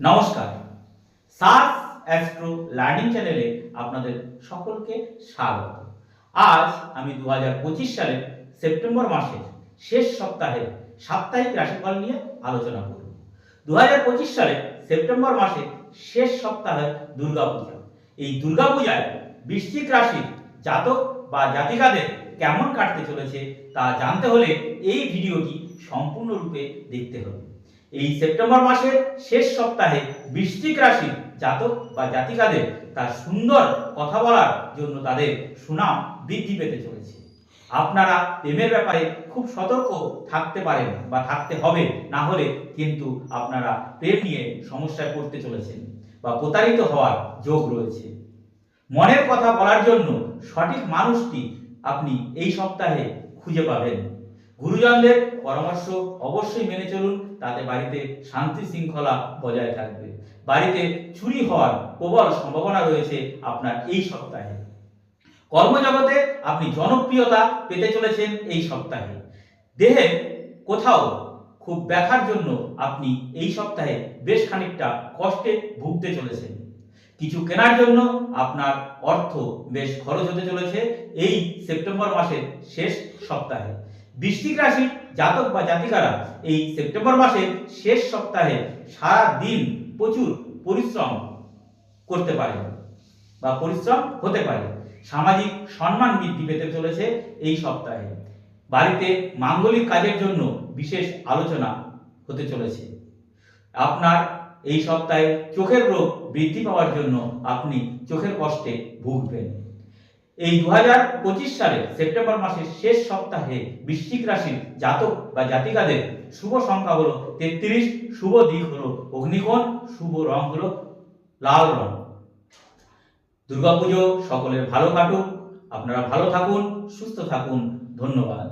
নমস্কার। Search astro learning চ্যানেলে আপনাদের সকলকে স্বাগত। আজ আমি দু হাজার পঁচিশ সালের সেপ্টেম্বর মাসের শেষ সপ্তাহে সাপ্তাহিক রাশিফল নিয়ে আলোচনা করব। দু হাজার পঁচিশ সালে সেপ্টেম্বর মাসের শেষ সপ্তাহে দুর্গাপূজা। এই দুর্গাপূজায় বৃশ্চিক রাশির জাতক বা জাতিকাদের কেমন কাটতে চলেছে তা জানতে হলে এই ভিডিওটি সম্পূর্ণরূপে দেখতে হবে। এই সেপ্টেম্বর মাসের শেষ সপ্তাহে বৃষ্টিক রাশি জাতক বা জাতিকাদের তার সুন্দর কথা বলার জন্য তাদের সুনাম বৃদ্ধি পেতে চলেছে। আপনারা প্রেমের ব্যাপারে খুব সতর্ক থাকতে পারেন বা থাকতে হবে, না হলে কিন্তু আপনারা প্রেম নিয়ে সমস্যায় পড়তে চলেছেন বা প্রতারিত হওয়ার যোগ রয়েছে। মনের কথা বলার জন্য সঠিক মানুষটি আপনি এই সপ্তাহে খুঁজে পাবেন। গুরুজনদের পরামর্শ অবশ্যই মেনে চলুন, তাতে বাড়িতে শান্তি শৃঙ্খলা বজায় থাকবে। বাড়িতে চুরি হওয়ার প্রবল সম্ভাবনা রয়েছে আপনার এই সপ্তাহে। কর্মজগতে আপনি জনপ্রিয়তা পেতে চলেছেন এই সপ্তাহে। দেহে কোথাও খুব ব্যথার জন্য আপনি এই সপ্তাহে বেশ খানিকটা কষ্টে ভুগতে চলেছেন। কিছু কেনার জন্য আপনার অর্থ বেশ খরচ হতে চলেছে এই সেপ্টেম্বর মাসের শেষ সপ্তাহে। বৃশ্চিক রাশির জাতক বা জাতিকারা এই সেপ্টেম্বর মাসের শেষ সপ্তাহে সারা দিন প্রচুর পরিশ্রম করতে পারে বা পরিশ্রম হতে পারে। সামাজিক সম্মান বৃদ্ধি পেতে চলেছে এই সপ্তাহে। বাড়িতে মাঙ্গলিক কাজের জন্য বিশেষ আলোচনা হতে চলেছে। আপনার এই সপ্তাহে চোখের রোগ বৃদ্ধি পাওয়ার জন্য আপনি চোখের কষ্টে ভুগবেন। এই দু পঁচিশ সালে সেপ্টেম্বর মাসের শেষ সপ্তাহে বৃশ্চিক রাশির জাতক বা জাতিকাদের শুভ সংখ্যা হলো তেত্রিশ, শুভ দিক হলো অগ্নিকোণ, শুভ রং হলো লাল রং। দুর্গাপুজো সকলের ভালো কাটুক, আপনারা ভালো থাকুন, সুস্থ থাকুন, ধন্যবাদ।